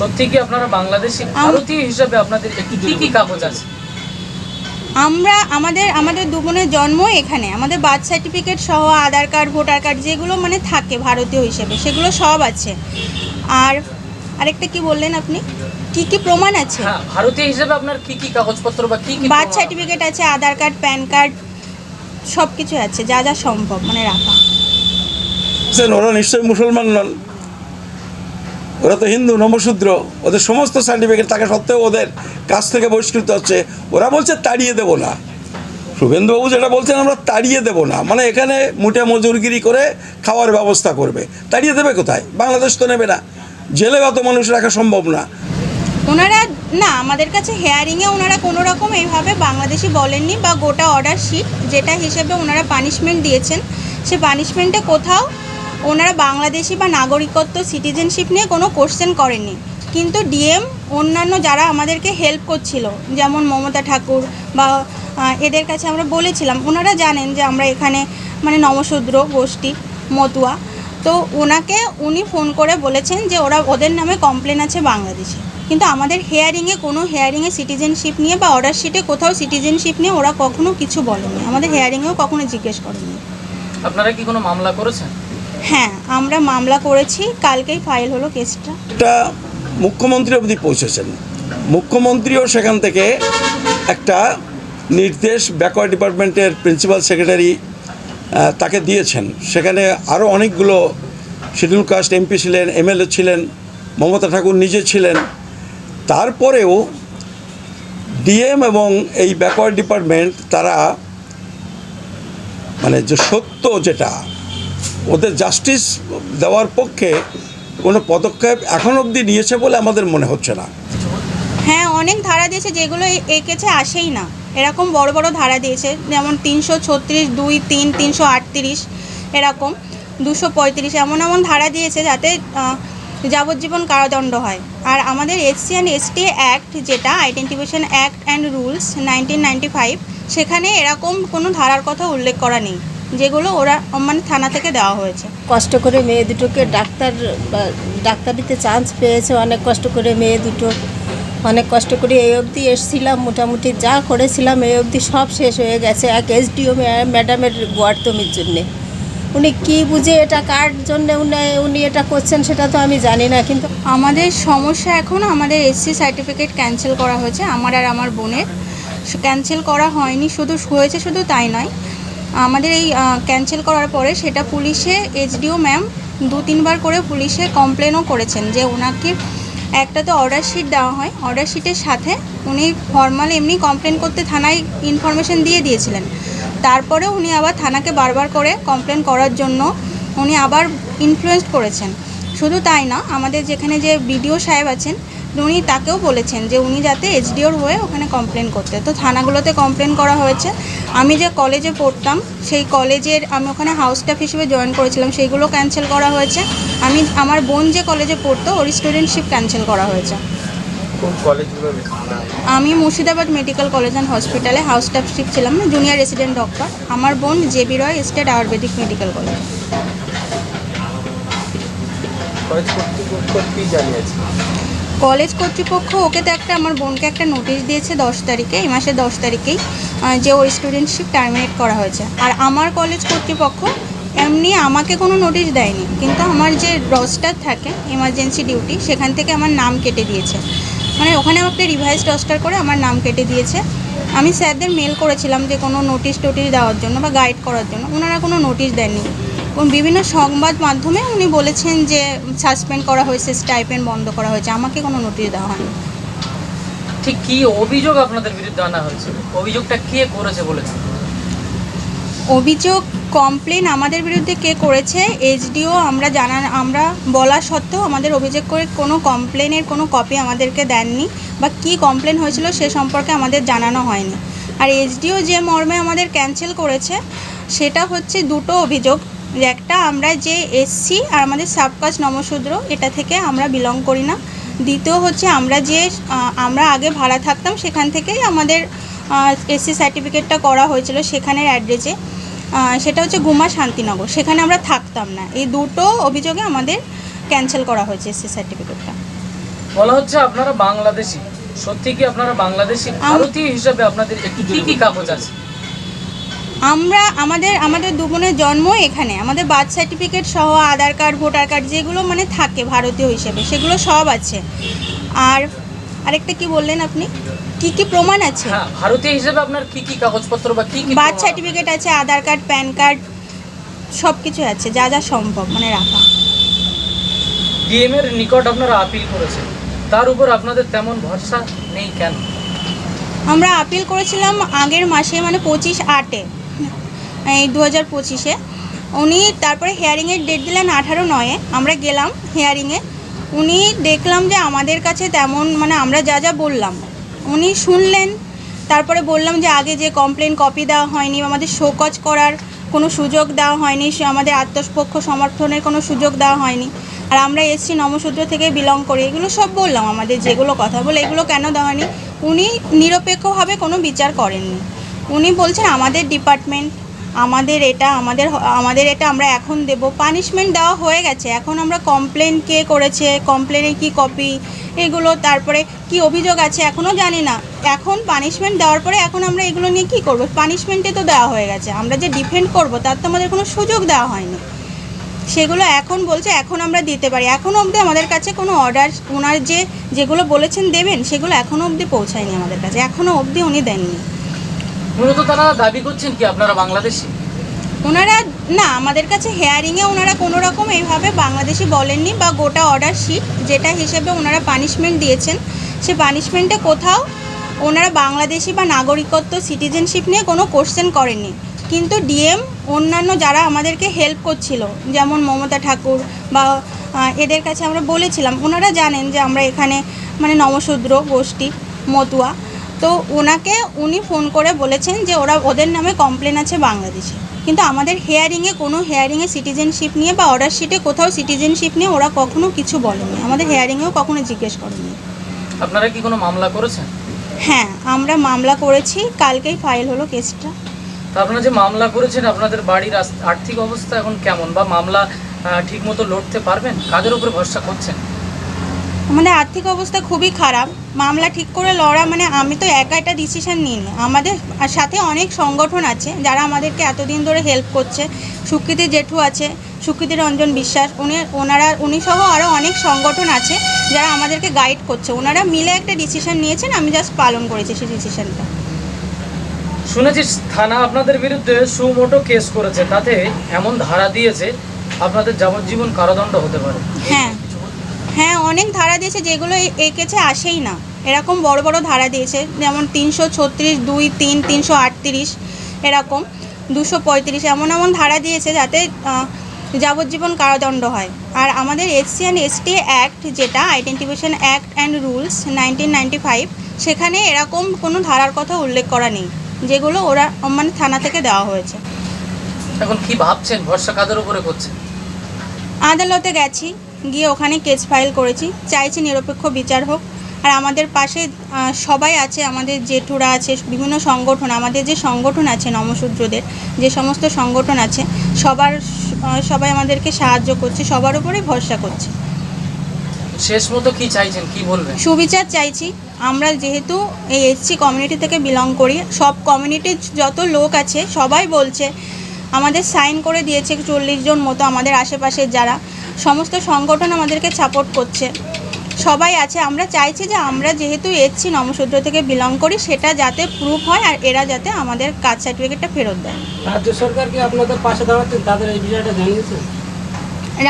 সত্যি কি আপনারা বাংলাদেশি ভারতীয় হিসাবে আপনাদের কি কি কাগজ আছে? আমরা আমাদের আমাদের দু বোনের জন্ম এখানে। আমাদের বার্থ সার্টিফিকেট সহ আধার কার্ড ভোটার কার্ড যেগুলো মানে থাকে ভারতীয় হিসেবে সেগুলো সব আছে। আর আরেকটা কি বললেন আপনি? কি কি প্রমাণ আছে? হ্যাঁ ভারতীয় হিসেবে আপনার কি কি কাগজপত্র বা কি কি বার্থ সার্টিফিকেট আছে আধার কার্ড প্যান কার্ড সব কিছু আছে যা যা সম্ভব মানে রাখা। ওরা নিশ্চয়ই মুসলমান নন। ওরা তো হিন্দু নমশূদ্র ওদের সমস্ত সার্টিফিকেট থাকা সত্ত্বেও ওদের কাছ থেকে বহিষ্কৃত হচ্ছে। ওরা বলছে, তাড়িয়ে দেবো না। শুভেন্দুবাবু যেটা বলছেন, আমরা তাড়িয়ে দেবো না। মানে এখানে মুটে মজুরগিরি করে খাওয়ার ব্যবস্থা করবে। তাড়িয়ে দেবে কোথায়? বাংলাদেশ তো নেবে না। জেলে অত মানুষ রাখা সম্ভব না। ওনারা, না, আমাদের কাছে হেয়ারিংয়ে ওনারা কোনো রকম এইভাবে বাংলাদেশি বলেননি বা গোটা অর্ডার শিট যেটা হিসেবে ওনারা পানিশমেন্ট দিয়েছেন, সে পানিশমেন্টে কোথাও ওনারা বাংলাদেশি বা নাগরিকত্ব সিটিজেনশিপ নিয়ে কোনো কোশ্চেন করেননি। কিন্তু ডিএম অন্যান্য যারা আমাদেরকে হেল্প করছিল, যেমন মমতা ঠাকুর বা এদের কাছে আমরা বলেছিলাম, ওনারা জানেন যে আমরা এখানে মানে নমশূদ্র গোষ্ঠী, মতুয়া। তো ওনাকে উনি ফোন করে বলেছেন যে ওরা ওদের নামে কমপ্লেন আছে বাংলাদেশে। কিন্তু আমাদের হেয়ারিংয়ে কোনো হেয়ারিংয়ে সিটিজেনশিপ নিয়ে বা অর্ডার শিটে কোথাও সিটিজেনশিপ নিয়ে ওরা কখনো কিছু বলেনি। আমাদের হেয়ারিংয়েও কখনো জিজ্ঞেস করেনি। আপনারা কি কোনো মামলা করেছেন? হ্যাঁ আমরা মামলা করেছি, কালকেই ফাইল হলো কেসটা। এটা মুখ্যমন্ত্রী অবধি পৌঁছেছেন। মুখ্যমন্ত্রীও সেখান থেকে একটা নির্দেশ ব্যাকওয়ার্ড ডিপার্টমেন্টের প্রিন্সিপাল সেক্রেটারি তাকে দিয়েছেন। সেখানে আরও অনেকগুলো শিডিউল কাস্ট এমপি ছিলেন, এমএলএ ছিলেন, মমতা ঠাকুর নিজে ছিলেন। তারপরেও ডিএম এবং এই ব্যাকওয়ার্ড ডিপার্টমেন্ট, তারা মানে যে সত্য যেটা ওদের জাস্টিস দেওয়ার পক্ষে কোনো পদক্ষেপ এখন অবধি নিয়েছে বলে আমাদের মনে হচ্ছে না। হ্যাঁ অনেক ধারা দিয়েছে যেগুলো এঁকেছে, আসেই না। এরকম বড় বড় ধারা দিয়েছে, যেমন তিনশো ছত্রিশ, দুই, তিন, তিনশো আটত্রিশ, এরকম দুশো পঁয়ত্রিশ, এমন এমন ধারা দিয়েছে যাতে যাবজ্জীবন কারাদণ্ড হয়। আর আমাদের এসসি অ্যান্ড এসটি অ্যাক্ট যেটা identification act and rules nineteen ninety five সেখানে এরকম কোনো ধারার কথা উল্লেখ করা নেই। যেগুলো ওরা মানে থানা থেকে দেওয়া হয়েছে। কষ্ট করে মেয়ে দুটোকে ডাক্তার বা ডাক্তারিতে চান্স পেয়েছে অনেক কষ্ট করে মেয়ে দুটো অনেক কষ্ট করে এই অবধি এসছিলাম মোটামুটি যা করেছিলাম এই অবধি সব শেষ হয়ে গেছে এক এসডিও ম্যাডামের গোয়ার্তমির জন্যে। উনি কি বুঝে এটা কার জন্য উনি উনি এটা করছেন সেটা তো আমি জানি না কিন্তু আমাদের সমস্যা এখন আমাদের এসসি সার্টিফিকেট ক্যান্সেল করা হয়েছে আমার আর আমার বোনের। ক্যান্সেল করা হয়নি শুধু হয়েছে শুধু তাই নয় আমাদের এই ক্যান্সেল করার পরে সেটা পুলিশে এইচডিও ম্যাম দু তিনবার করে পুলিশে কমপ্লেনও করেছেন যে ওনাকে একটা তো অর্ডার শিট দেওয়া হয়। অর্ডার শিটের সাথে উনি ফর্মাল এমনি কমপ্লেন করতে থানায় ইনফরমেশন দিয়ে দিয়েছিলেন। তারপরে উনি আবার থানাকে বারবার করে কমপ্লেন করার জন্য উনি আবার ইনফ্লুয়েসড করেছেন। শুধু তাই না, আমাদের যেখানে যে বিডিও সাহেব আছেন উনি তাকেও বলেছেন যে উনি যাতে এইচডিওর হয়ে ওখানে কমপ্লেন করতে। তো থানাগুলোতে কমপ্লেন করা হয়েছে। আমি যে কলেজে পড়তাম সেই কলেজের আমি ওখানে হাউস স্টাফ হিসেবে জয়েন করেছিলাম সেইগুলো ক্যান্সেল করা হয়েছে। আমি আমার বোন যে কলেজে পড়তো ওর স্টুডেন্টশিপ ক্যান্সেল করা হয়েছে। আমি মুর্শিদাবাদ মেডিকেল কলেজ অ্যান্ড হসপিটালে হাউস স্টাফশিপ ছিলাম জুনিয়র রেসিডেন্ট ডক্টর আমার বোন JB Roy state ayurvedic medical college college কর্তৃপক্ষ কি জানিয়েছে? কলেজ কর্তৃপক্ষ ওকে তো একটা আমার বোনকে একটা নোটিশ দিয়েছে দশ তারিখে, এই মাসের দশ তারিখেই যে ওর স্টুডেন্টশিপ টার্মিনেট করা হয়েছে। আর আমার কলেজ কর্তৃপক্ষ এমনি আমাকে কোনো নোটিশ দেয়নি, কিন্তু আমার যে রস্টার থাকে এমার্জেন্সি ডিউটি সেখান থেকে আমার নাম কেটে দিয়েছে। মানে ওখানে আমাকে রিভাইজ রস্টার করে আমার নাম কেটে দিয়েছে। আমি স্যারদের মেল করেছিলাম যে কোনো নোটিশ টোটিশ দেওয়ার জন্য বা গাইড করার জন্য ওনারা কোনো নোটিশ দেননি। এবং বিভিন্ন সংবাদ মাধ্যমে উনি বলেছেন যে সাসপেন্ড করা হয়েছে স্টাইপেন্ড বন্ধ করা হয়েছে। আমাকে কোনো নোটিশ দেওয়া হয়নি। ঠিক কি অভিযোগ আপনাদের বিরুদ্ধে আনা হয়েছে? অভিযোগটা কে করেছে অভিযোগ কমপ্লেন আমাদের বিরুদ্ধে কে করেছে? এইচডিও আমরা জানা আমরা বলা সত্ত্বেও আমাদের অভিযোগ করে কোনো কমপ্লেনের কোনো কপি আমাদেরকে দেননি বা কি কমপ্লেন হয়েছিল সে সম্পর্কে আমাদের জানানো হয়নি। আর এইচডিও যে মর্মে আমাদের ক্যান্সেল করেছে সেটা হচ্ছে দুটো অভিযোগ। একটা আমরা যে এসছি আর আমাদের সাবকাজ নমশূদ্র এটা থেকে আমরা বিলং করি না। দ্বিতীয় হচ্ছে আমরা যে আমরা আগে ভাড়া থাকতাম সেখান থেকেই আমাদের এসসি সার্টিফিকেটটা করা হয়েছিল সেখানের অ্যাড্রেসে সেটা হচ্ছে গুমা শান্তিনগর। সেখানে আমরা থাকতাম না। এই দুটো অভিযোগে আমাদের ক্যান্সেল করা হয়েছে এসসি সার্টিফিকেটটা বলা হচ্ছে আপনারা বাংলাদেশি। সত্যি কি আপনারা বাংলাদেশি? ভারতীয় হিসাবে আপনাদের একটু কি কি কাগজ আছে? আমরা আমাদের আমাদের দু বোনের জন্ম এখানে। আমাদের বার্থ সার্টিফিকেট সহ আধার কার্ড ভোটার কার্ড যেগুলো মানে থাকে ভারতীয় হিসেবে সেগুলো সব আছে। আর আরেকটা কি বললেন আপনি? কি কি প্রমাণ আছে? হ্যাঁ ভারতীয় হিসাবে আপনার কি কি কাগজপত্র বা কি কি বার্থ সার্টিফিকেট আছে? আধার কার্ড প্যান কার্ড সব কিছু আছে যা যা সম্ভব মানে রাখা। ডিএম এর নিকট আপনারা আপিল করেছেন। তার উপর আপনাদের তেমন ভরসা নেই কেন? আমরা আপিল করেছিলাম আগের মাসে মানে পঁচিশ আটে। এই দু হাজার পঁচিশে। উনি তারপরে হেয়ারিংয়ের ডেট দিলেন আঠারো নয়ে। আমরা গেলাম হেয়ারিংয়ে উনি দেখলাম যে আমাদের কাছে তেমন মানে আমরা যা যা বললাম, উনি শুনলেন। তারপরে বললাম যে আগে যে কমপ্লেন কপি দেওয়া হয়নি, আমাদের শোকজ করার কোনো সুযোগ দেওয়া হয়নি, সে আমাদের আত্মপক্ষ সমর্থনের কোনো সুযোগ দেওয়া হয়নি। আর আমরা এসছি নমসূত্র থেকে বিলং করি, এগুলো সব বললাম আমাদের যেগুলো কথা, বলে এগুলো কেন দেওয়া হয়নি? উনি নিরপেক্ষভাবে কোনো বিচার করেননি। উনি বলছেন আমাদের ডিপার্টমেন্ট আমাদের এটা, আমাদের আমাদের এটা আমরা এখন দেব। পানিশমেন্ট দেওয়া হয়ে গেছে। এখন আমরা কমপ্লেন কে করেছে কমপ্লেনে কি কপি এগুলো, তারপরে কি অভিযোগ আছে এখনও জানি না। এখন পানিশমেন্ট দেওয়ার পরে এখন আমরা এগুলো নিয়ে কি করব? পানিশমেন্টে তো দেওয়া হয়ে গেছে। আমরা যে ডিফেন্ড করব, তার তো আমাদের কোনো সুযোগ দেওয়া হয়নি। সেগুলো এখন বলছে, এখন আমরা দিতে পারি। এখনও অবধি আমাদের কাছে কোনো অর্ডার ওনার যে, যেগুলো বলেছেন দেবেন, সেগুলো এখনও অবধি পৌঁছায়নি আমাদের কাছে। এখনও অবধি উনি দেননি। মূলত তারা দাবি করছেন কি আপনারা বাংলাদেশি? ওনারা, না, আমাদের কাছে হেয়ারিংয়ে ওনারা কোনো রকম এইভাবে বাংলাদেশি বলেননি বা গোটা অর্ডার শিট যেটা হিসেবে ওনারা পানিশমেন্ট দিয়েছেন, সে পানিশমেন্টে কোথাও ওনারা বাংলাদেশি বা নাগরিকত্ব সিটিজেনশিপ নিয়ে কোনো কোশ্চেন করেননি। কিন্তু ডিএম অন্যান্য যারা আমাদেরকে হেল্প করছিল, যেমন মমতা ঠাকুর বা এদের কাছে আমরা বলেছিলাম, ওনারা জানেন যে আমরা এখানে মানে নমশূদ্র গোষ্ঠী, মতুয়া তো ওনাকে উনি ফোন করে বলেছেন যে ওরা ওদের নামে কমপ্লেন আছে বাংলাদেশে। কিন্তু আমাদের হেয়ারিংয়ে কোনো হেয়ারিংয়ে সিটিজেনশিপ নিয়ে বা অর্ডার শিটে কোথাও সিটিজেনশিপ নিয়ে ওরা কখনো কিছু বলেনি। আমাদের হেয়ারিংয়েও কখনো জিজ্ঞেস করেনি। আপনারা কি কোনো মামলা করেছেন? হ্যাঁ আমরা মামলা করেছি কালকেই ফাইল হলো কেসটা আপনারা যে মামলা করেছেন আপনাদের বাড়ির আর্থিক অবস্থা এখন কেমন? বা মামলা ঠিক মতো লড়তে পারবেন? কাদের উপরে ভরসা করছেন? আমাদের আর্থিক অবস্থা খুবই খারাপ। মামলা ঠিক করে লড়া মানে আমি তো একা একটা ডিসিশন নিইনি। আমাদের সাথে অনেক সংগঠন আছে যারা আমাদেরকে এতদিন ধরে হেল্প করছে। সুকৃতি জেঠু আছে সুকৃতি রঞ্জন বিশ্বাস উনি ওনারা উনি সহ আরও অনেক সংগঠন আছে যারা আমাদেরকে গাইড করছে। ওনারা মিলে একটা ডিসিশন নিয়েছেন আমি জাস্ট পালন করেছি সেই ডিসিশনটা শুনেছি থানা আপনাদের বিরুদ্ধে সুমোটো কেস করেছে। তাতে এমন ধারা দিয়েছে আপনাদের যাবজ্জীবন কারাদণ্ড হতে পারে। হ্যাঁ। হ্যাঁ অনেক ধারা দিয়েছে যেগুলো এঁকেছে আসেই না। এরকম বড় বড় ধারা দিয়েছে যেমন তিনশো ছত্রিশ দুই তিন তিনশো আটত্রিশ এরকম দুশো পঁয়ত্রিশ এমন এমন ধারা দিয়েছে যাতে যাবজ্জীবন কারাদণ্ড হয়। আর আমাদের এসসি অ্যান্ড এসটি অ্যাক্ট যেটা identification act and rules nineteen ninety five সেখানে এরকম কোনো ধারার কথা উল্লেখ করা নেই যেগুলো ওরা মানে থানা থেকে দেওয়া হয়েছে। এখন কি ভাবছেন? ভরসা কাদের উপরে করছেন? আদালতে গেছি। গিয়ে ওখানে কেস ফাইল করেছি। চাইছি নিরপেক্ষ বিচার হোক। আর আমাদের পাশে সবাই আছে আমাদের জেঠুরা আছে বিভিন্ন সংগঠন আমাদের যে সংগঠন আছে নমশূদ্রদের যে সমস্ত সংগঠন আছে সবার সবাই আমাদেরকে সাহায্য করছে সবার উপরেই ভরসা করছে। শেষ মতো কি চাইছেন? কি বলবেন? সুবিচার চাইছি। আমরা যেহেতু এই এসসি কমিউনিটি থেকে বিলং করি সব কমিউনিটির যত লোক আছে সবাই বলছে আমাদের সাইন করে দিয়েছে চল্লিশ জন মতো আমাদের আশেপাশের যারা। সমস্ত সংগঠন আমাদেরকে সাপোর্ট করছে। সবাই আছে আমরা চাইছি যে আমরা যেহেতু এসছি নমশূদ্র থেকে বিলং করি সেটা যাতে প্রুফ হয় আর এরা যাতে আমাদের কাস্ট সার্টিফিকেটটা ফেরত দেয়। রাজ্য সরকারকে আপনাদের পাশে দাঁড়াচ্ছেন তাদের এই বিষয়টা জানিয়েছেন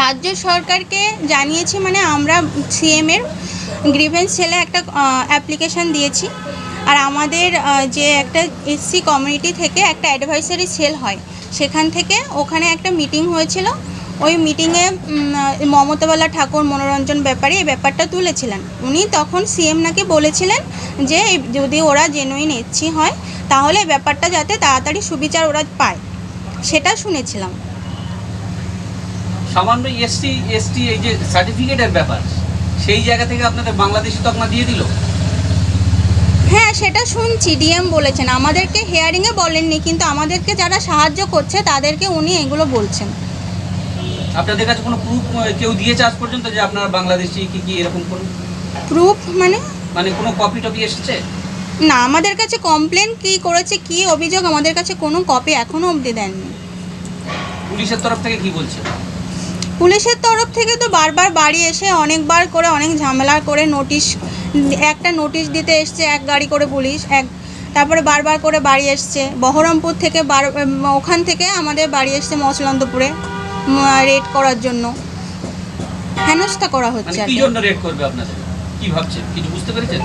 রাজ্য সরকারকে জানিয়েছি মানে আমরা সিএমের গ্রিভেন্স সেলে একটা অ্যাপ্লিকেশন দিয়েছি। আর আমাদের যে একটা এসসি কমিউনিটি থেকে একটা অ্যাডভাইসারি সেল হয়, সেখান থেকে ওখানে একটা মিটিং হয়েছিল। ওই মিটিংয়ে মমতাবালা ঠাকুর মনোরঞ্জন ব্যাপারে এই ব্যাপারটা তুলেছিলেন। উনি তখন সিএম নাকি বলেছিলেন যে যদি ওরা জেনুইন এসসি হয়, তাহলে ব্যাপারটা যাতে তাড়াতাড়ি সুবিচার ওরা পায়। সেটা শুনেছিলাম। সামান্য এসটি এসটি এই যে সার্টিফিকেটের ব্যাপার, সেই জায়গা থেকে আপনাদের বাংলাদেশি তকমা দিয়ে দিল? হ্যাঁ সেটা শুনছি ডিএম বলেছেন। আমাদেরকে হেয়ারিংয়ে বলেননি কিন্তু আমাদেরকে যারা সাহায্য করছে তাদেরকে উনি এগুলো বলছেন। আপনাদের কাছে কোনো প্রুফ কেউ দিয়েছে আজ পর্যন্ত যে আপনারা বাংলাদেশি কি কি এরকম কোনো? প্রুফ মানে? মানে কোনো কপি টপি এসেছে? না আমাদের কাছে কমপ্লেন কি করেছে কি অভিযোগ আমাদের কাছে কোনো কপি এখনও অবধি দেননি। পুলিশের তরফ থেকে কি বলছে? পুলিশের তরফ থেকে তো বারবার বাড়ি এসে অনেকবার করে অনেক ঝামেলা করে নোটিশ একটা নোটিশ দিতে এসছে এক গাড়ি করে পুলিশ এক তারপরে বারবার করে বাড়ি এসছে। বহরমপুর থেকে বার ওখান থেকে আমাদের বাড়ি এসছে মচলন্দপুরে রেড করার জন্য। হেনস্থা করা মানে হচ্ছে আর কি কি। জন্য রেড করবে আপনাদের? কি ভাবছেন? কিছু বুঝতে পেরেছেন?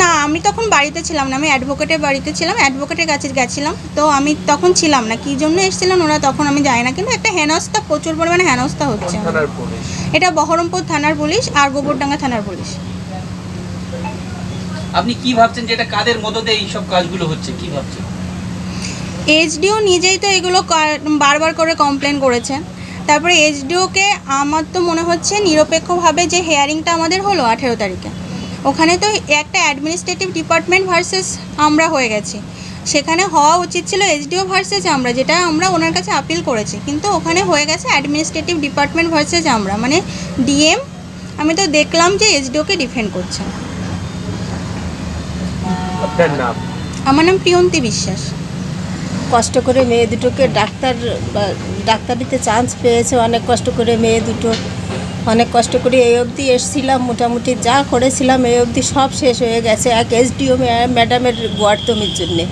না আমি তখন বাড়িতে ছিলাম না আমি অ্যাডভোকেটের বাড়িতে ছিলাম অ্যাডভোকেটের কাছে গেছিলাম। তো আমি তখন ছিলাম না কী জন্য এসেছিলেন ওরা তখন আমি জানি না কিন্তু একটা হেনস্থা প্রচুর পরিমাণে হেনস্থা হচ্ছে। এটা বহরমপুর থানার পুলিশ আর গোবরডাঙ্গা থানার পুলিশ। আপনি কি ভাবছেন যে এটা কাদের মদতে এই সব কাজগুলো হচ্ছে? কি ভাবছেন? এইচডিও নিজেই তো এগুলো বারবার করে কমপ্লেন করেছে। তারপরে এইচডিওকে আমার তো মনে হচ্ছে নিরপেক্ষভাবে যে হেয়ারিংটা আমাদের হলো আঠেরো তারিখে। ওখানে তো একটা অ্যাডমিনিস্ট্রেটিভ ডিপার্টমেন্ট ভার্সেস আমরা হয়ে গেছি। সেখানে হওয়া উচিত ছিল এইচডিও ভার্সেস আমরা, যেটা আমরা ওনার কাছে আপিল করেছি। কিন্তু ওখানে হয়ে গেছে অ্যাডমিনিস্ট্রেটিভ ডিপার্টমেন্ট ভার্সেস আমরা। মানে ডিএম আমি তো দেখলাম যে এইচডিওকে ডিফেন্ড করছে। আপনার নাম? আমার নাম প্রিয়ন্তী বিশ্বাস। কষ্ট করে মেয়ে দুটোকে ডাক্তার ডাক্তারিতে চান্স পেয়েছে, অনেক কষ্ট করে মেয়ে দুটো, অনেক কষ্ট করে এই অবধি এসছিলাম, মোটামুটি যা করেছিলাম এই অবধি সব শেষ হয়ে গেছে, এক এসডিও ম্যাডামের গোয়ার্তমির জন্যে।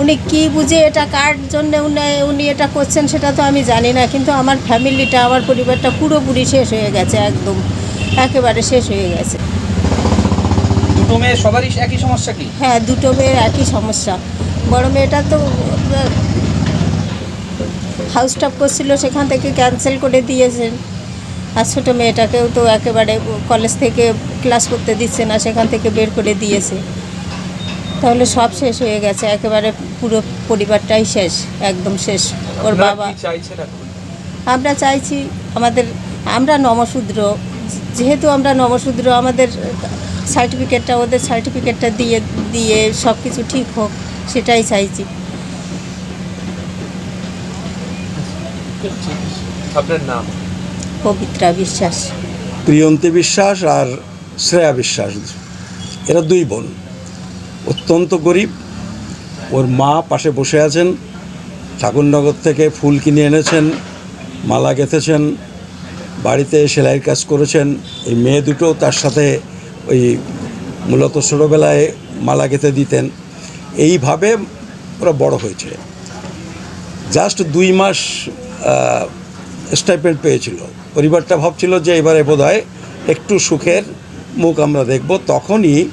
উনি কি বুঝে এটা কার জন্য উনি উনি এটা করছেন সেটা তো আমি জানি না, কিন্তু আমার ফ্যামিলিটা, আমার পরিবারটা পুরোপুরি শেষ হয়ে গেছে, একদম, একেবারে শেষ হয়ে গেছে। দুটো মেয়ে সবারই একই সমস্যা কি? হ্যাঁ দুটো মেয়ের একই সমস্যা। বড় মেয়েটা তো হাউস টপ করছিল সেখান থেকে ক্যান্সেল করে দিয়েছেন আর ছোটো মেয়েটাকেও তো একেবারে কলেজ থেকে ক্লাস করতে দিচ্ছে না সেখান থেকে বের করে দিয়েছে। তাহলে সব শেষ হয়ে গেছে একেবারে পুরো পরিবারটাই শেষ একদম শেষ। ওর বাবা আমরা চাইছি আমাদের আমরা নমশূদ্র যেহেতু আমরা নমশূদ্র আমাদের সার্টিফিকেটটা ওদের সার্টিফিকেটটা দিয়ে দিয়ে সব কিছু ঠিক হোক সেটাই চাইছি। আপনার নাম? পবিত্রা বিশ্বাস। প্রিয়ন্তী বিশ্বাস আর শ্রেয়া বিশ্বাস। এরা দুই বোন। অত্যন্ত গরিব। ওর মা পাশে বসে আছেন। ঠাকুরনগর থেকে ফুল কিনে এনেছেন মালা গেঁথেছেন বাড়িতে সেলাইয়ের কাজ করেছেন। এই মেয়ে দুটো তার সাথে ওই মূলত ছোটোবেলায় মালা গেঁথে দিতেন। এইভাবে ওরা বড় হয়েছে। জাস্ট দুই মাস স্টাইপেন্ড পেয়েছিল। পরিবারটা ভাবছিল যে এবারে বোধ একটু সুখের মুখ আমরা দেখব। তখনই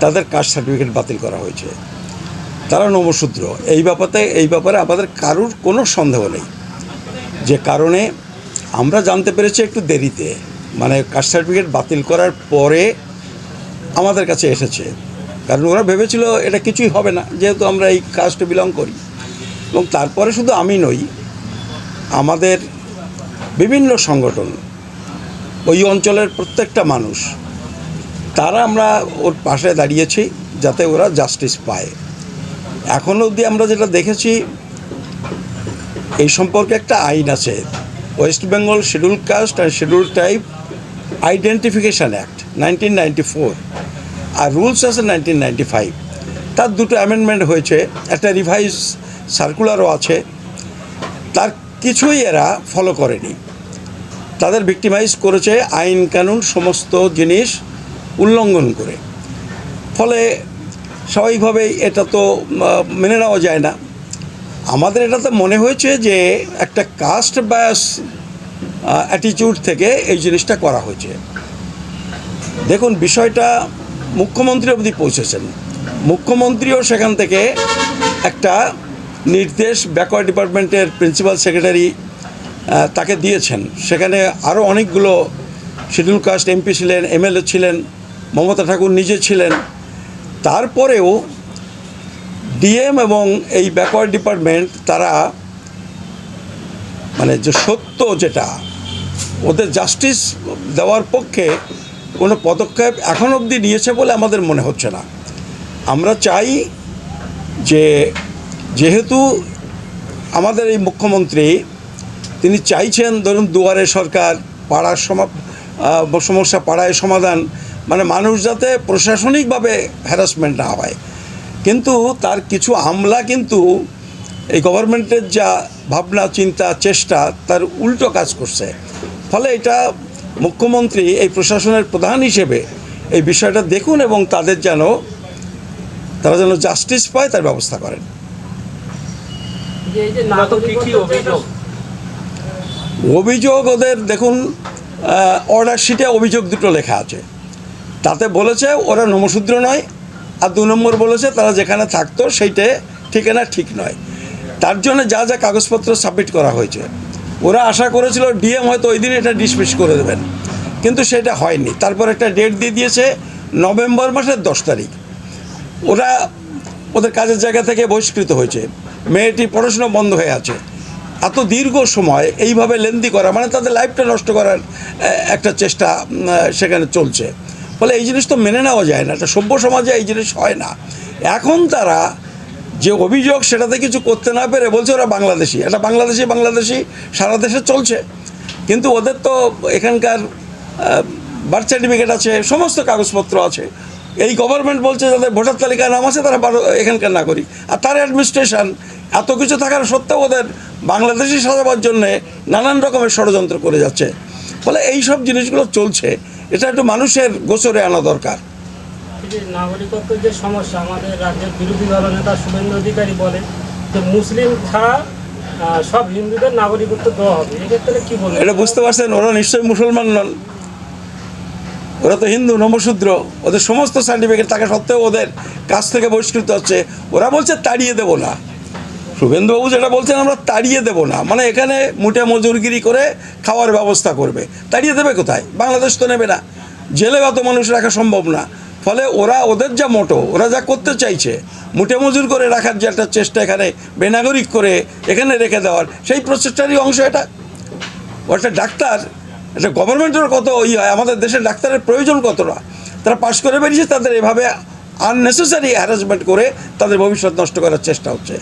তাদের কাস্ট সার্টিফিকেট বাতিল করা হয়েছে। তারা নবশূদ্র এই ব্যাপারে এই ব্যাপারে আমাদের কারুর কোনো সন্দেহ নেই। যে কারণে আমরা জানতে পেরেছি একটু দেরিতে। মানে কাস্ট সার্টিফিকেট বাতিল করার পরে আমাদের কাছে এসেছে। কারণ ওরা ভেবেছিল এটা কিছুই হবে না, যেহেতু আমরা এই কাজটা বিলং করি। এবং তারপরে শুধু আমি নই, আমাদের বিভিন্ন সংগঠন, ওই অঞ্চলের প্রত্যেকটা মানুষ, তারা আমরা ওর পাশে দাঁড়িয়েছি যাতে ওরা জাস্টিস পায়। এখনও অবধি আমরা যেটা দেখেছি, এই সম্পর্কে একটা আইন আছে West Bengal schedule caste and schedule tribe identification act nineteen ninety four R rules আছে নাইনটিন নাইনটি ফাইভ তার দুটো অ্যামেন্ডমেন্ট হয়েছে, একটা রিভাইজ সার্কুলারও আছে। তার কিছুই এরা ফলো করেনি। তাদের ভিক্টিমাইজ করেছে আইন, কানুন, সমস্ত জিনিস উল্লঙ্ঘন করে। ফলে স্বাভাবিকভাবেই এটা তো মেনে নেওয়া যায় না। আমাদের এটাতে মনে হয়েছে যে একটা কাস্ট বায়াস অ্যাটিটিউড থেকে এই জিনিসটা করা হয়েছে। দেখুন, বিষয়টা মুখ্যমন্ত্রী অবধি পৌঁছেছেন। মুখ্যমন্ত্রীও সেখান থেকে একটা নির্দেশ ব্যাকওয়ার্ড ডিপার্টমেন্টের প্রিন্সিপাল সেক্রেটারি তাকে দিয়েছেন। সেখানে আরও অনেকগুলো শিডিউল কাস্ট এমপি ছিলেন, এমএলএ ছিলেন, মমতা ঠাকুর নিজে ছিলেন। তারপরেও ডিএম এবং এই ব্যাকওয়ার্ড ডিপার্টমেন্ট, তারা মানে যে সত্য যেটা, ওদের জাস্টিস দেওয়ার পক্ষে কোনো পদক্ষেপ এখন অবধি নিয়েছে বলে আমাদের মনে হচ্ছে না। আমরা চাই যে যেহেতু আমাদের এই মুখ্যমন্ত্রী, তিনি চাইছেন, ধরুন, দুয়ারে সরকার, পাড়ার সমা সমস্যা, পাড়ায় সমাধান মানে মানুষ যাতে প্রশাসনিকভাবে হ্যারাসমেন্ট না হয়। কিন্তু তার কিছু আমলা কিন্তু এই গভর্নমেন্টের যা ভাবনা, চিন্তা, চেষ্টা, তার উল্টো কাজ করছে। ফলে এটা মুখ্যমন্ত্রী এই প্রশাসনের প্রধান হিসেবে এই বিষয়টা দেখুন এবং তাদের যেন তারা যেন জাস্টিস পায় তার ব্যবস্থা করেন। অভিযোগ? ওদের দেখুন অর্ডার শিটে অভিযোগ দুটো লেখা আছে। তাতে বলেছে ওরা নমশূদ্র নয় আর দু নম্বর বলেছে তারা যেখানে থাকতো সেইটে ঠিকানা ঠিক নয়। তার জন্য যা যা কাগজপত্র সাবমিট করা হয়েছে। ওরা আশা করেছিল ডিএম হয়তো ওই দিন এটা ডিসমিস করে দেবেন। কিন্তু সেটা হয়নি। তারপর একটা ডেট দিয়ে দিয়েছে নভেম্বর মাসের দশ তারিখ। ওরা ওদের কাজের জায়গা থেকে বহিষ্কৃত হয়েছে। মেয়েটি পড়াশোনা বন্ধ হয়ে আছে। এত দীর্ঘ সময় এইভাবে লেন্দি করা মানে তাদের লাইফটা নষ্ট করার একটা চেষ্টা সেখানে চলছে। ফলে এই জিনিস তো মেনে নেওয়া যায় না। একটা সভ্য সমাজে এই জিনিস হয় না। এখন তারা যে অভিযোগ সেটাতে কিছু করতে না পেরে বলছে ওরা বাংলাদেশি। এটা বাংলাদেশি বাংলাদেশি, সারা দেশে চলছে। কিন্তু ওদের তো এখানকার বার্থ সার্টিফিকেট আছে, সমস্ত কাগজপত্র আছে। এই গভর্নমেন্ট বলছে যাদের ভোটার তালিকায় নাম আছে, তারা এখানকার নাগরিক। আর তার অ্যাডমিনিস্ট্রেশন এত কিছু থাকার সত্ত্বেও ওদের বাংলাদেশি সাজাবার জন্যে নানান রকমের ষড়যন্ত্র করে যাচ্ছে। ফলে এই সব জিনিসগুলো চলছে। এটা একটু মানুষের গোচরে আনা দরকার। যে নাগরিকত্বের যে সমস্যা, আমাদের রাজ্যের বিরোধী দলনেতা শুভেন্দু অধিকারী বলে যে মুসলিম ছাড়া সব হিন্দুদের নাগরিকত্ব দেওয়া হবে। এক্ষেত্রে কি বলবেন? এটা বুঝতে পারছেন, ওরা নিশ্চয়ই মুসলমান নন। ওরা তো হিন্দু নমশূদ্র ওদের সমস্ত সার্টিফিকেট থাকা সত্ত্বেও ওদের কাছ থেকে বহিষ্কৃত হচ্ছে। ওরা বলছে, তাড়িয়ে দেবো না। শুভেন্দুবাবু যেটা বলছেন, আমরা তাড়িয়ে দেবো না। মানে এখানে মুটে মজুরগিরি করে খাওয়ার ব্যবস্থা করবে। তাড়িয়ে দেবে কোথায়? বাংলাদেশ তো নেবে না। জেলে অত মানুষ রাখা সম্ভব না। ফলে ওরা ওদের যা মোটো ওরা যা করতে চাইছে মুটে মজুর করে রাখার যে একটা চেষ্টা এখানে বেনাগরিক করে এখানে রেখে দেওয়ার সেই প্রচেষ্টারই অংশ এটা। ও একটা ডাক্তার এটা গভর্নমেন্টের কত ই হয় আমাদের দেশের ডাক্তারের প্রয়োজন কতটা? তারা পাশ করে বেরিয়েছে তাদের এভাবে আননেসেসারি হ্যারাসমেন্ট করে তাদের ভবিষ্যৎ নষ্ট করার চেষ্টা হচ্ছে।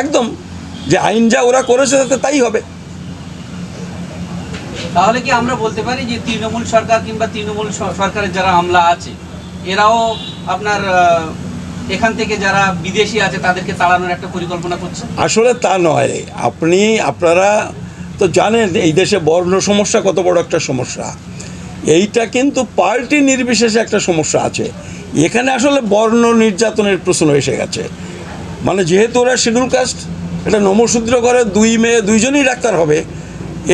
একদম যে আইন যা ওরা করেছে তাতে তাই হবে। তাহলে কি আমরা বলতে পারি যে তৃণমূল সরকার কিংবা তৃণমূল সরকারের যারা আমলা আছে, এরাও আপনার এখান থেকে যারা বিদেশি আছে তাদেরকে তাড়ানোর একটা পরিকল্পনা করছে? আসলে তা নয়। আপনি, আপনারা তো জানেন, এই দেশে বর্ণ সমস্যা কত বড় একটা সমস্যা। এইটা কিন্তু পার্টি নির্বিশেষে একটা সমস্যা আছে। এখানে আসলে বর্ণ নির্যাতনের প্রশ্ন এসে গেছে। মানে যেহেতু ওরা শিডিউল কাস্ট, এটা নমশূদ্র করে, দুই মেয়ে, দুইজনই ডাক্তার হবে।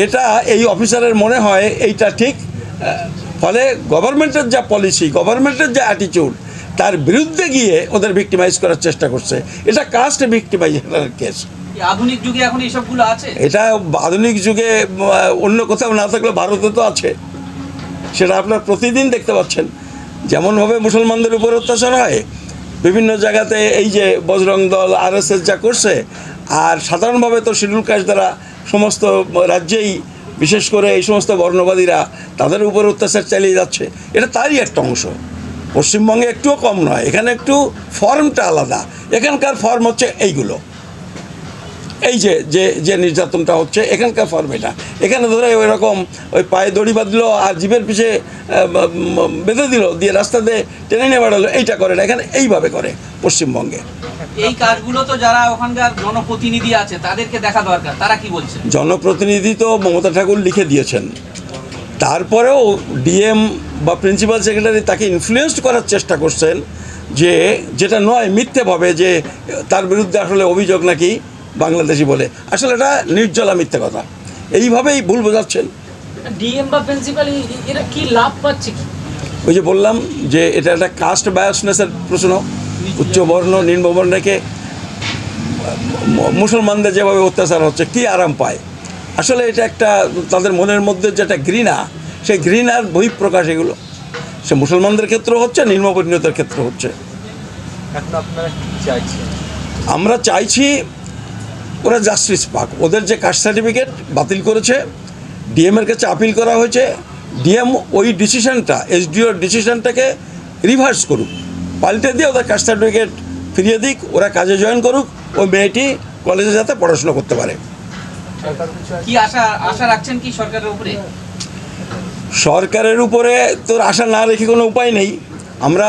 এটা এই অফিসারের মনে হয় এইটা ঠিক ফলে গভর্নমেন্টের যা পলিসি গভর্নমেন্টের যা অ্যাটিটিউড তার বিরুদ্ধে গিয়ে ওদের ভিক্টিমাইজ করার চেষ্টা করছে। এটা কাস্ট ভিক্টিমাইজেশনের কেস আধুনিক যুগে এখন এইসবগুলো আছে? এটা আধুনিক যুগে অন্য কোথাও না থাকলে ভারতে তো আছে। সেটা আপনার প্রতিদিন দেখতে পাচ্ছেন। যেমনভাবে মুসলমানদের উপর অত্যাচার হয় বিভিন্ন জায়গাতে এই যে বজরং দল আরএসএস যা করছে আর সাধারণভাবে তো শিডিউল কাস্ট দ্বারা সমস্ত রাজ্যেই, বিশেষ করে এই সমস্ত বর্ণবাদীরা তাদের উপর অত্যাচার চালিয়ে যাচ্ছে। এটা তারই একটা অংশ। পশ্চিমবঙ্গে একটুও কম নয়। এখানে একটু ফর্মটা আলাদা। এখানকার ফর্ম হচ্ছে এইগুলো। এই যে যে যে নির্যাতনটা হচ্ছে এখানকার ফর্ম এটা। এখানে ধরে ওই রকম ওই পায়ে দড়ি বাঁধলো আর জীবের পিছে বেঁধে দিল দিয়ে রাস্তা দিয়ে টেনে নিয়ে বাড়ালো এইটা করে না এখানে এইভাবে করে পশ্চিমবঙ্গে। এই কাজগুলো তো যারা ওখানকার জনপ্রতিনিধি আছে তাদেরকে দেখা দরকার তারা কি বলছে? জনপ্রতিনিধি তো মমতা ঠাকুর লিখে দিয়েছেন। তারপরেও ডিএম বা প্রিন্সিপাল সেক্রেটারি তাকে ইনফ্লুয়েসড করার চেষ্টা করছেন যে যেটা নয় মিথ্যেভাবে যে তার বিরুদ্ধে আসলে অভিযোগ নাকি বাংলাদেশি বলে। আসলে এটা নির্জলা মিথ্যে কথা। এইভাবেই ভুল বোঝাচ্ছেন। ডিএম বা প্রিন্সিপাল এরা কি লাভ পাচ্ছে কি? ওই যে বললাম যে এটা একটা কাস্ট বায়োসনেসের প্রশ্ন। উচ্চবর্ণ নিম্নবর্ণ রেখে মুসলমানদের যেভাবে অত্যাচার হচ্ছে কি আরাম পায়? আসলে এটা একটা তাদের মনের মধ্যে যে একটা ঘৃণা সেই ঘৃণার বহিঃপ্রকাশ এগুলো। সে মুসলমানদের ক্ষেত্রে হচ্ছে নিম্নবর্ণীয়দের ক্ষেত্রে হচ্ছে। এখন আপনারা কি চাইছেন? আমরা চাইছি ওরা জাস্টিস পাক। ওদের যে কাস্ট সার্টিফিকেট বাতিল করেছে ডিএমের কাছে আপিল করা হয়েছে ডিএম ওই ডিসিশনটা এসডিওর ডিসিশনটাকে রিভার্স করুক। পাল্টে দিয়ে ওদের কাস্ট সার্টিফিকেট ফিরিয়ে দিক ওরা কাজে জয়েন করুক ওই মেয়েটি কলেজে যাতে পড়াশোনা করতে পারে। কি আশা আশা রাখছেন কি সরকারের উপরে? সরকারের উপরে তোর আশা না রেখে কোনো উপায় নেই। আমরা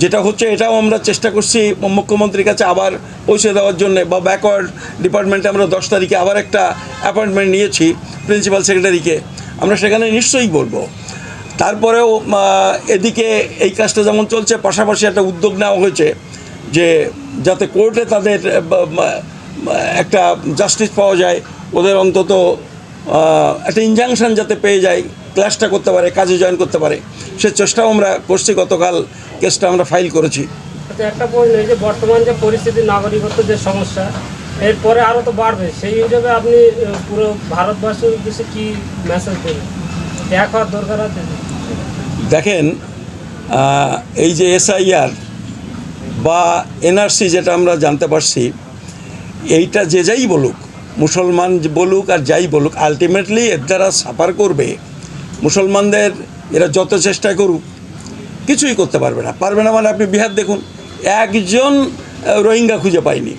যেটা হচ্ছে এটাও আমরা চেষ্টা করছি মুখ্যমন্ত্রীর কাছে আবার পৌঁছে দেওয়ার জন্য বা ব্যাকওয়ার্ড ডিপার্টমেন্টে আমরা দশ তারিখে আবার একটা অ্যাপয়েন্টমেন্ট নিয়েছি প্রিন্সিপাল সেক্রেটারিকে আমরা সেখানে নিশ্চয়ই বলব। তারপরেও এদিকে এই কাজটা যেমন চলছে, পাশাপাশি একটা উদ্যোগ নেওয়া হয়েছে যে যাতে কোর্টে তাদের একটা জাস্টিস পাওয়া যায়, ওদের অন্তত একটা ইনজাংশন যাতে পেয়ে যায় ক্লাসটা করতে পারে কাজে জয়েন করতে পারে। সে চেষ্টাও আমরা করছি গতকাল কেসটা আমরা ফাইল করেছি। আচ্ছা একটা প্রশ্ন এই যে বর্তমান যে পরিস্থিতি নাগরিকত্ব যে সমস্যা এরপরে আরও তো বাড়বে। সেই হিসেবে আপনি পুরো ভারতবর্ষের উদ্দেশ্যে কি মেসেজ দেবেন? এক হওয়ার দরকার আছে? দেখেন এই যে এসআইআর বা এনআরসি যেটা আমরা জানতে পারছি এইটা যে যাই বলুক মুসলমান বলুক আর যাই বলুক আলটিমেটলি এর দ্বারা সাফার করবে মুসলমানদের এরা যত চেষ্টা করুক, কিছুই করতে পারবে না। পারবে না মানে আপনি বিহার দেখুন, একজন রোহিঙ্গা খুঁজে পায়নি।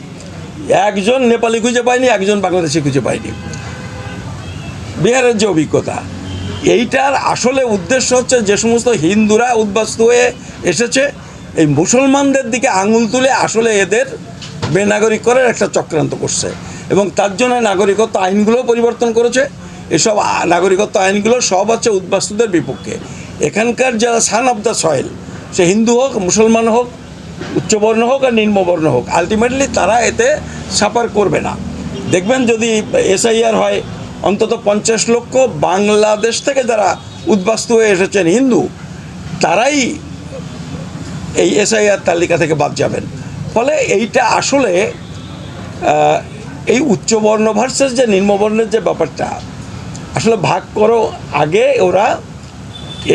একজন নেপালি খুঁজে পায়নি, একজন বাংলাদেশি খুঁজে পায়নি। বিহারের যে অভিজ্ঞতা, এইটার আসলে উদ্দেশ্য হচ্ছে যে সমস্ত হিন্দুরা উদ্বাস্ত হয়ে এসেছে, এই মুসলমানদের দিকে আঙুল তুলে আসলে এদের বেনাগরিক করার একটা চক্রান্ত করছে। এবং তার জন্য নাগরিকত্ব আইনগুলো পরিবর্তন করেছে এসব নাগরিকত্ব আইনগুলো সব হচ্ছে উদ্বাস্তুদের বিপক্ষে। এখানকার যারা সান অফ দ্য সয়েল সে হিন্দু হোক, মুসলমান হোক, উচ্চবর্ণ হোক আর নিম্নবর্ণ হোক আলটিমেটলি তারা এতে সাফার করবে না। দেখবেন যদি এসআইআর হয়, অন্তত পঞ্চাশ লক্ষ বাংলাদেশ থেকে যারা উদ্বাস্তু হয়ে এসেছেন হিন্দু, তারাই এই এসআইআর তালিকা থেকে বাদ যাবেন। ফলে এইটা আসলে এই উচ্চবর্ণ ভার্সেস যে নিম্নবর্ণের যে ব্যাপারটা আসলে ভাগ করো আগে ওরা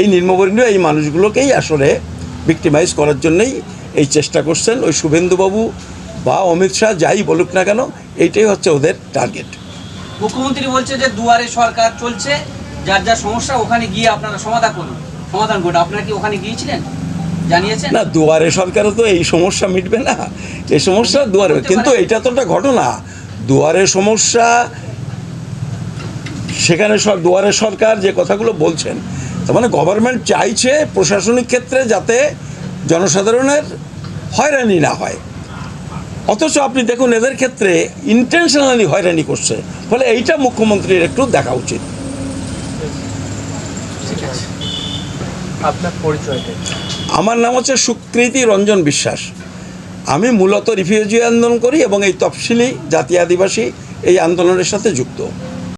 এই নিম্নবর্ণীয় এই মানুষগুলোকেই আসলে ভিক্টিমাইজ করার জন্যই এই চেষ্টা করছেন। ওই শুভেন্দুবাবু বা অমিত শাহ যাই বলুক না কেন এইটাই হচ্ছে ওদের টার্গেট মুখ্যমন্ত্রী বলছে যে দুয়ারে সরকার চলছে যার যা সমস্যা ওখানে গিয়ে আপনারা সমাধান করুন। সমাধান করুন। আপনারা কি ওখানে গিয়েছিলেন? জানিয়েছেন? না দুয়ারে সরকারও তো এই সমস্যা মিটবে না। এই সমস্যা দুয়ারে কিন্তু এটা তো একটা ঘটনা। দুয়ারে সমস্যা সেখানে সব দুয়ারে সরকার যে কথাগুলো বলছেন তার মানে গভর্নমেন্ট চাইছে প্রশাসনিক ক্ষেত্রে যাতে জনসাধারণের হয়রানি না হয়। অথচ আপনি দেখুন এদের ক্ষেত্রে ইন্টেনশনালি হয়রানি করছে ফলে এইটা মুখ্যমন্ত্রীর একটু দেখা উচিত। আমার নাম হচ্ছে সুকৃতি রঞ্জন বিশ্বাস। আমি মূলত রিফিউজি আন্দোলন করি এবং এই তফসিলি জাতি আদিবাসী এই আন্দোলনের সাথে যুক্ত।